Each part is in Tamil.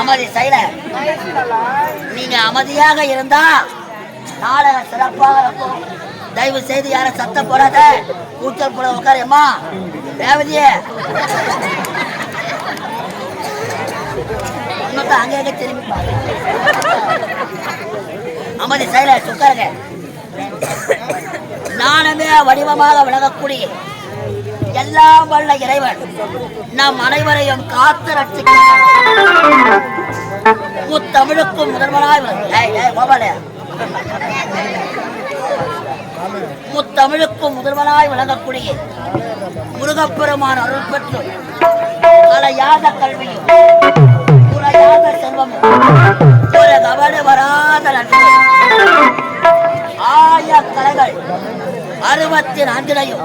அமைதி செய்யல. நீங்க அமைதியாக இருந்தா நாளை சிறப்பாக இருக்கும். தயவு செய்து யாரும் சத்தம் போடாத. கூச்சல் போட உட்காரியம்மா ரேவதியே. அங்கே அங்கே திரும்பி அமதி அமைதி செய்யல உட்காருங்க நானுமே வடிவமாக விலகக்கூடிய எல்லாம் வல்ல இறைவன் நம் அனைவரையும் காத்து ரட்சிக்கிறார் தமிழுக்கும் முதல்வராய் முத்தமிழுக்கும் முதல்வனாய் விளங்கக்கூடிய முருகப்பெருமான் அருள் பெற்று கலையாத கல்வியும் குறையாத செல்வமும் ஒரு கவலை வராத ஆய கலைகள் அறுபத்தி நான்கிலையும்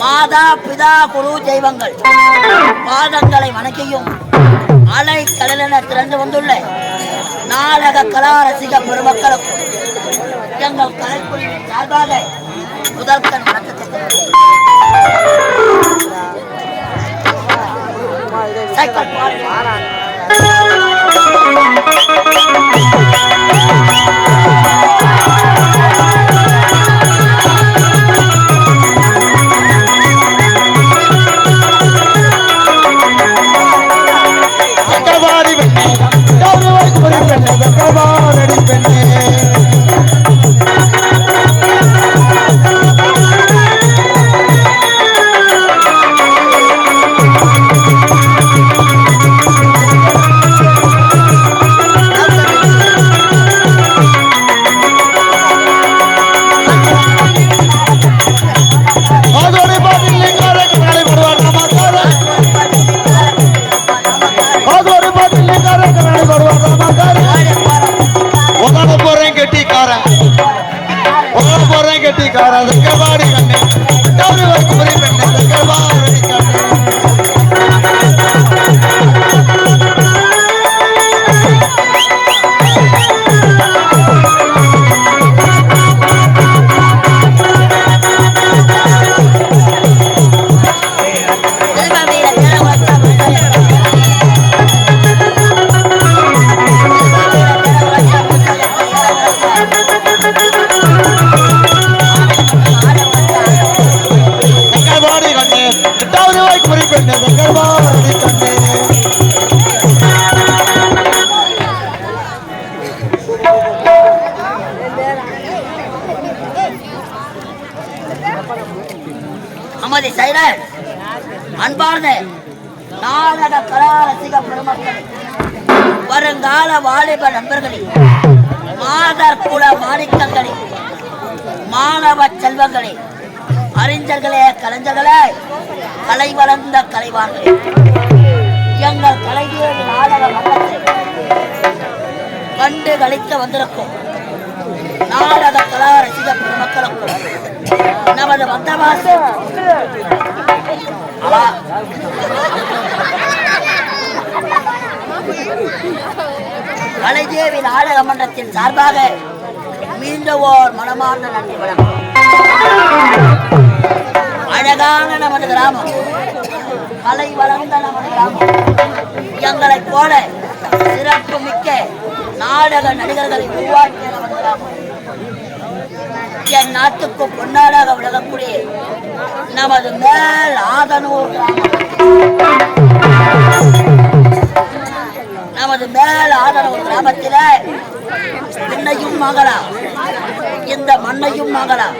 மாதா பிதா குரு தெய்வங்கள். பாதங்களை வணக்கியும் அலை கடலென திறந்து வந்துள்ள நாடக கலா ரசிக பெருமக்களுக்கும் எங்கள் கலைக்குழுவின் சார்பாக முதற்கண் வணக்கத்தை தெரிவித்துக் சைக்கிள் அமதி சைலன் அன்பார்ந்த நாடக கலாரசிக பெருமக்கள் வருங்கால வாலிப நண்பர்களே மாதர் குல மாணிக்கங்களே மாணவ செல்வங்களே அறிஞர்களே கலைஞர்களே கலை வளர்ந்த கலைவார்களே எங்கள் கலைஞர் நாடக மன்றத்தை கண்டு கழிக்க வந்திருக்கும். நாடக கலா ரசிக பெருமக்களுக்கும் நமது வந்தவாசி. அவா. கலைதேவி நாடக மன்றத்தின் சார்பாக மீண்டும் ஓர் மனமார்ந்த நன்றி வணக்கம். அழகான நமது கிராமம். கலை வளர்ந்த நமது கிராமம். எங்களைப் போல சிறப்பு மிக்க நாடக நடிகர்களை உருவாக்கிய நமது கிராமம். என் நாட்டுக்கு பொன்னாடாக விளங்கக்கூடிய நமது மேல் ஆதனூர் நமது மேல் ஆதனூர் கிராமத்தில பெண்ணையும் வாங்கலாம் இந்த மண்ணையும் வாங்கலாம்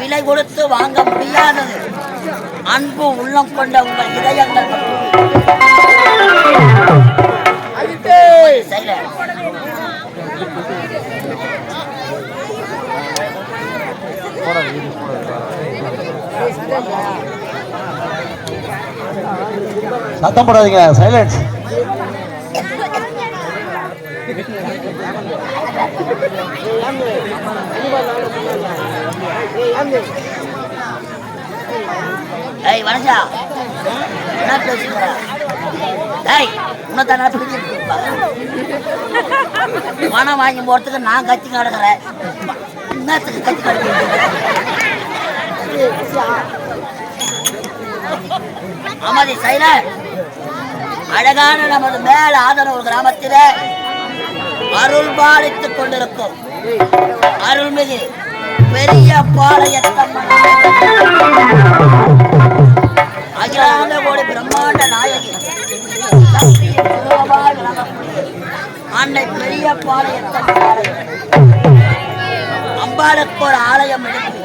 விலை கொடுத்து வாங்க முடியாதது. அன்பு உள்ளம் கொண்ட உங்கள் இதயங்கள் மட்டுமே. சத்தம் போடாதீங்க சைலன்ஸ் ஏய் வனஜா என்ன பேசுகிற ஏய் உன்னதான் நான் பணம் வாங்கி போறதுக்கு நான் கத்தி கிடக்குறேன் என்னத்துக்கு கத்தி கடிக்கிறீங்க? அழகான நமது மேல ஆதரவு கிராமத்திலே அருள் பாலித்துக் கொண்டிருக்கும். அருள்மிகு பெரிய பாளையத்தம்மன். கோடி பிரம்மாண்ட நாயகி. அன்னை பெரிய பாளையத்தம்மன். அம்பாளுக்கு ஒரு ஆலயம் எடுத்து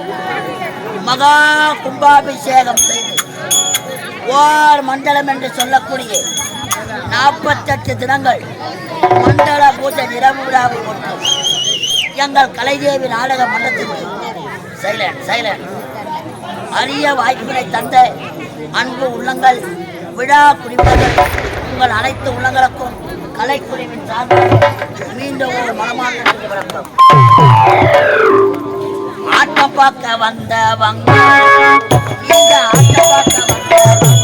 மகா கும்பாபிஷேகம். செய்து ஓர் மண்டலம் என்று சொல்லக்கூடிய நாற்பத்தெட்டு தினங்கள் மண்டல பூஜை நிறைவு விழாவை கொண்டு எங்கள் கலைதேவி நாடக மன்றத்திற்கு சைலன் சைலன் அரிய வாய்ப்பினை தந்த அன்பு உள்ளங்கள் விழா குறிப்பாக உங்கள் அனைத்து உள்ளங்களுக்கும் கலைக்குழுவின் சார்பாக மீண்டும் ஒரு மனமான நன்றி ஆட்டம் பார்க்க வந்தவங்க இங்க ஆட்டம் பார்க்க வந்தவங்க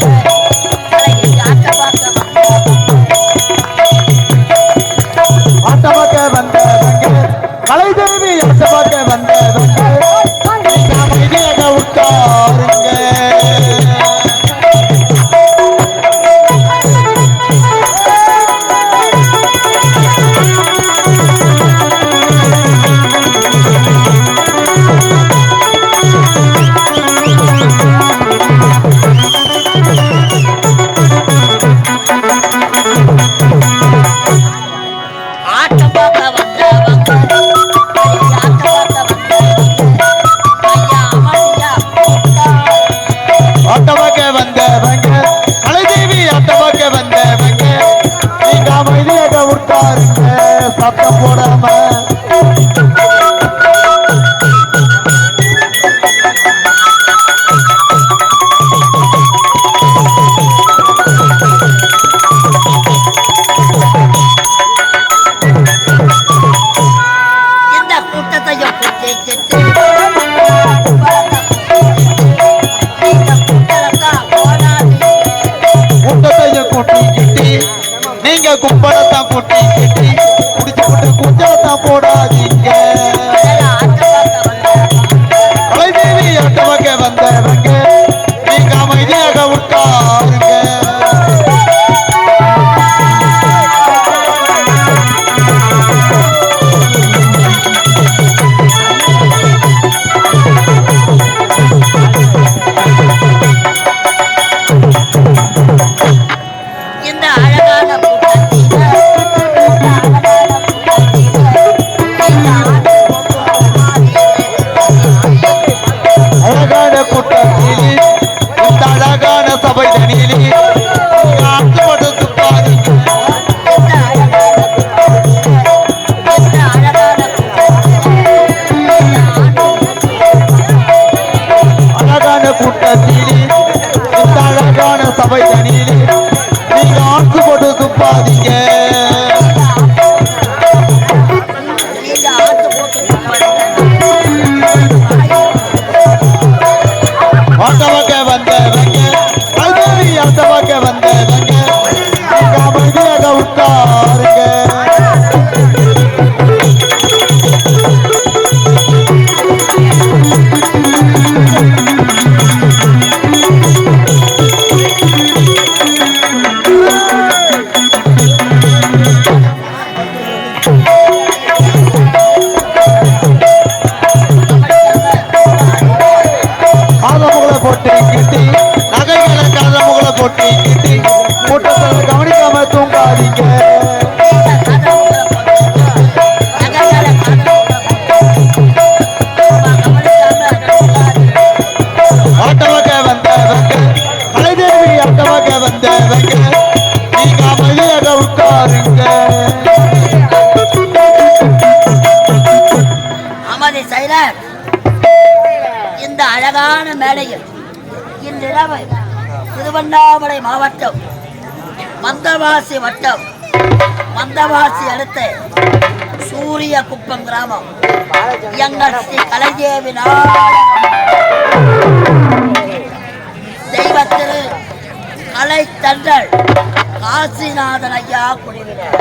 கலைஞர் ஆட்டம் பார்க்க வந்தவங்க Thank you. மந்தவாசி வட்டம் மந்தவாசி அடுத்த சூரிய குப்பம் கிராமம். எங்கள் ஸ்ரீ கலைதேவி நாடகம் தெய்வத்திரு கலை தண்டல் காசிநாதன் ஐயா குழுவினர்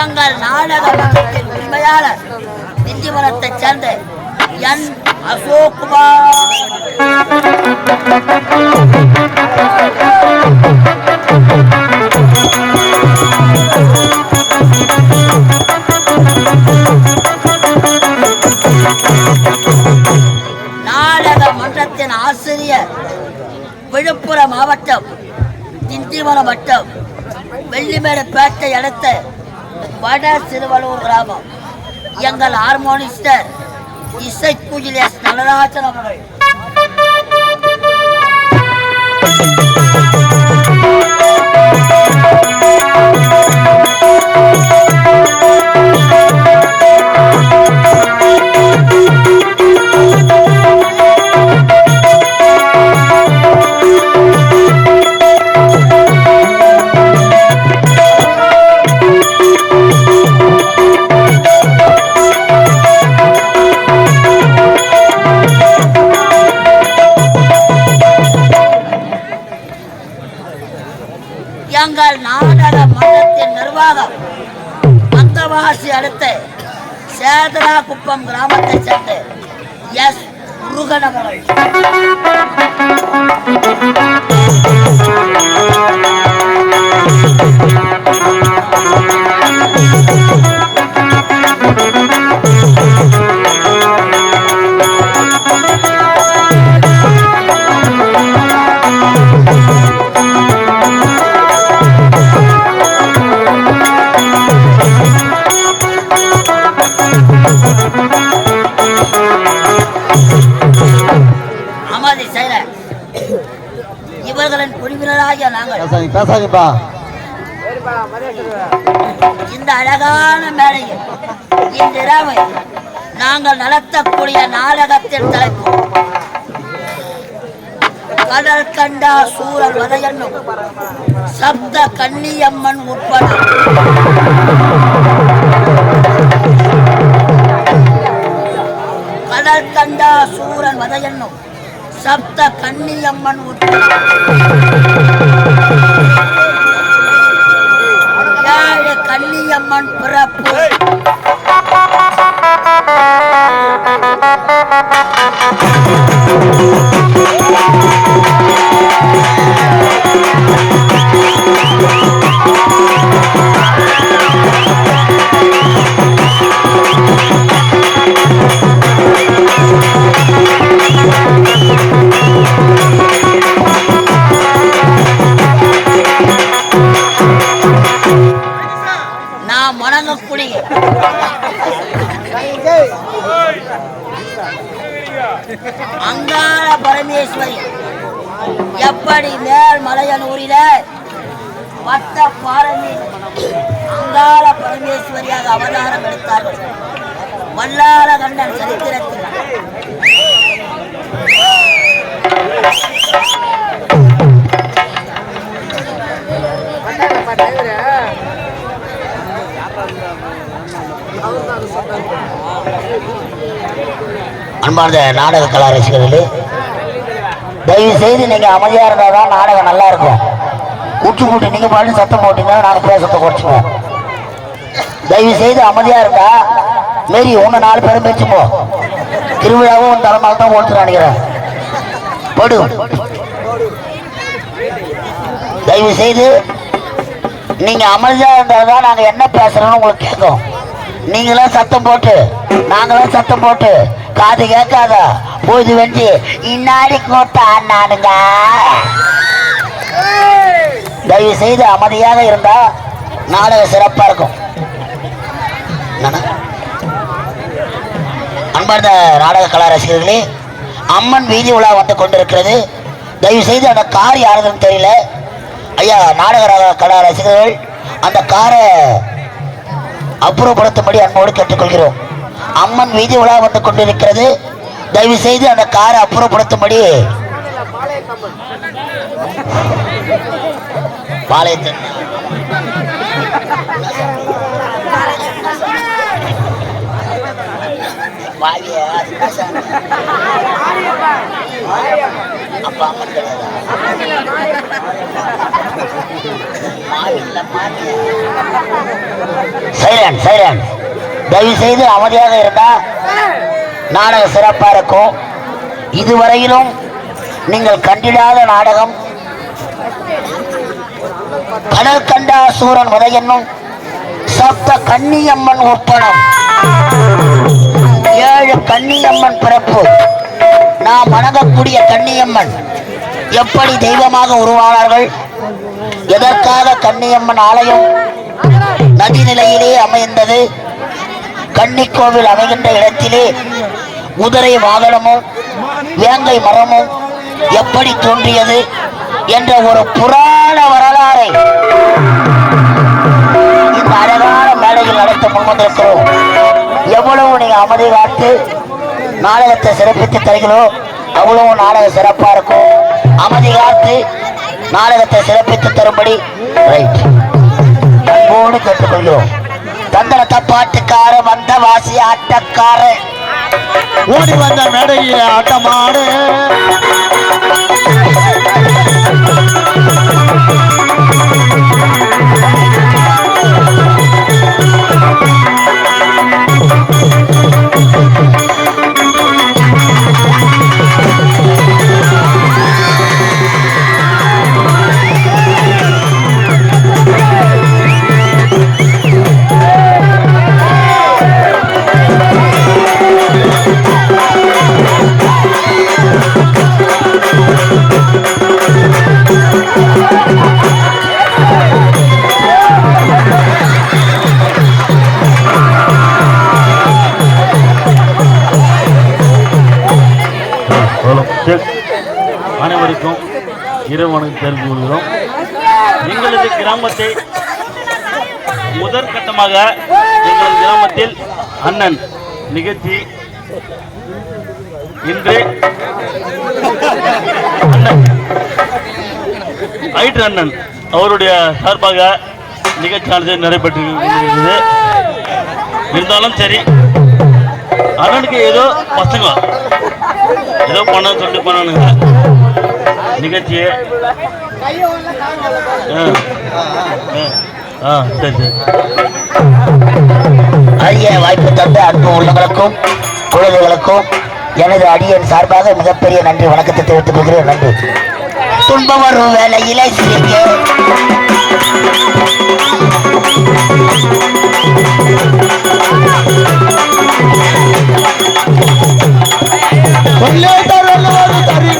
எங்கள் நாடக மன்றத்தின் உரிமையாளர் திண்டிவனத்தைச் சேர்ந்த என் நாடக மன்றத்தின் ஆசிரியர் விழுப்புரம் மாவட்டம் திண்டிவனம் மட்டம் வெள்ளிமேடு பேட்டை அடுத்த வட சிறுவலூர் கிராமம். எங்கள் ஹார்மோனிஸ்டர் இசை எஸ் நடராஜன் அவர்கள். எங்கள் நாடக மன்றத்தின் நிர்வாகம் மந்தவாசி அடுத்த சேதராகுப்பம் கிராமத்தை சேர்ந்த எஸ் முருகன் அவர்கள் அமதி பேசாதீங்க பேசாதீங்கப்பா. இந்த அழகான மேடையில் இன்றிரவு நாங்கள் நடத்தக்கூடிய நாடகத்தின் தலைப்பு. கடல் கண்டா சூரல் வதையன்னும் சப்த கன்னியம்மன் உட்பட. கடல் கண்டா சூரன் வதையன்னும் சப்த கன்னியம்மன் உட்பட அங்காள பரமேஸ்வரி. எப்படி மேல் மலையனூரில பத்த பாரமி அங்காள பரமேஸ்வரியாக அவதாரம் எடுத்தார்கள். வல்லார கண்டன் சரித்திரத்தில். அன்பார்ந்த நாடக கலா ரசிகர்களே தயவு செய்து நீங்கள் அமைதியாக இருந்தால் தான் நாடகம் நல்லா இருக்கும். கூட்டு கூட்டி நீங்கள் பாடி சத்தம் போட்டீங்கன்னா நாங்கள் பேசத்தை குறைச்சிப்போம் தயவு செய்து அமைதியாக இருந்தா மாரி ஒன்று நாலு பேரும் பேச்சுப்போ. திருவிழாவும் உன் தலைமையில் தான் ஓட்டு நினைக்கிறேன். போடு. தயவு செய்து நீங்கள் அமைதியாக இருந்தால் தான் நாங்கள் என்ன பேசுகிறோன்னு உங்களுக்கு கேட்கும். நீங்களாம் சத்தம் போட்டு நாங்களாம் சத்தம் போட்டு காது கேட்காத பூஜை வெட்டி இன்னாடி கூட்டா நானுங்க தயவு செய்து அமைதியாக இருந்தா நாடகம் சிறப்பா இருக்கும். அன்பார்ந்த நாடக கலா ரசிகர்களே அம்மன் வீதி உலா வந்து கொண்டிருக்கிறது. தயவு செய்து அந்த கார் யாருதுன்னு தெரியல. ஐயா நாடக கலா ரசிகர்கள் அந்த காரை அப்புறப்படுத்தும்படி அன்போடு கேட்டுக்கொள்கிறோம். அம்மன் வீதி உலா வந்து கொண்டிருக்கிறது. தயவு செய்து அந்த காரை அப்புறப்படுத்தும்படி. பாளையத்தின் அப்ப அம்மன் தயவு செய்து அமைதியாக இருந்தா நாடகம் சிறப்பா இருக்கும். இதுவரையிலும் நீங்கள் கண்டிடாத நாடகம். கடல் கண்டா சூரன் உதயன்னும் சப்த கன்னியம்மன் ஒப்பனம் ஏழு கன்னியம்மன் பிறப்பு. நாம் வணங்கக்கூடிய கண்ணியம்மன் எப்படி தெய்வமாக உருவானார்கள்? எதற்காக கண்ணியம்மன் ஆலயம் நதிநிலையிலே அமைந்தது? கன்னிக்கோவில் அமைகின்ற இடத்திலே குதிரை வாகனமும் வேங்கை மரமும் எப்படி தோன்றியது என்ற ஒரு புராண வரலாறை இந்த அழகான மேடையில் நடத்த முன்வந்திருக்கிறோம் எவ்வளவு நீ அமைதி காத்து நாடகத்தை சிறப்பித்து தருகிறோம். அவ்வளவு நாடகம் சிறப்பா இருக்கும். அமைதி காத்து நாடகத்தை சிறப்பித்து தரும்படி ரைட் அன்போடு கேட்டுக்கொள்கிறோம். தந்தரத்த பாட்டுக்கார வந்த வாசி ஆட்டக்கார ஓடி வந்த மேடையில் ஆட்டமாடு. இறைவனுக்கு தெரிந்து கூறுகிறோம் எங்களது கிராமத்தை முதற்கட்டமாக எங்கள் கிராமத்தில் அண்ணன் நிகழ்ச்சி இன்று அண்ணன் ஐட்டு அண்ணன் அவருடைய சார்பாக நிகழ்ச்சியானது நடைபெற்று இருந்தாலும் சரி அண்ணனுக்கு ஏதோ பசங்க. ஏதோ பண்ண சொல்லிட்டு பண்ணணுங்க நிகழ்ச்சியை. ஆ, ஆ, ஆ சரி சரி. அரிய வாய்ப்பு தந்த அன்பு உள்ளங்களுக்கும் குழந்தைகளுக்கும் எனது அடியன் சார்பாக மிகப்பெரிய நன்றி வணக்கத்தை தெரிவித்துக் கொள்கிறேன். நன்றி. துன்பம் வரும் வேலையிலே தரலாறு தரிங்க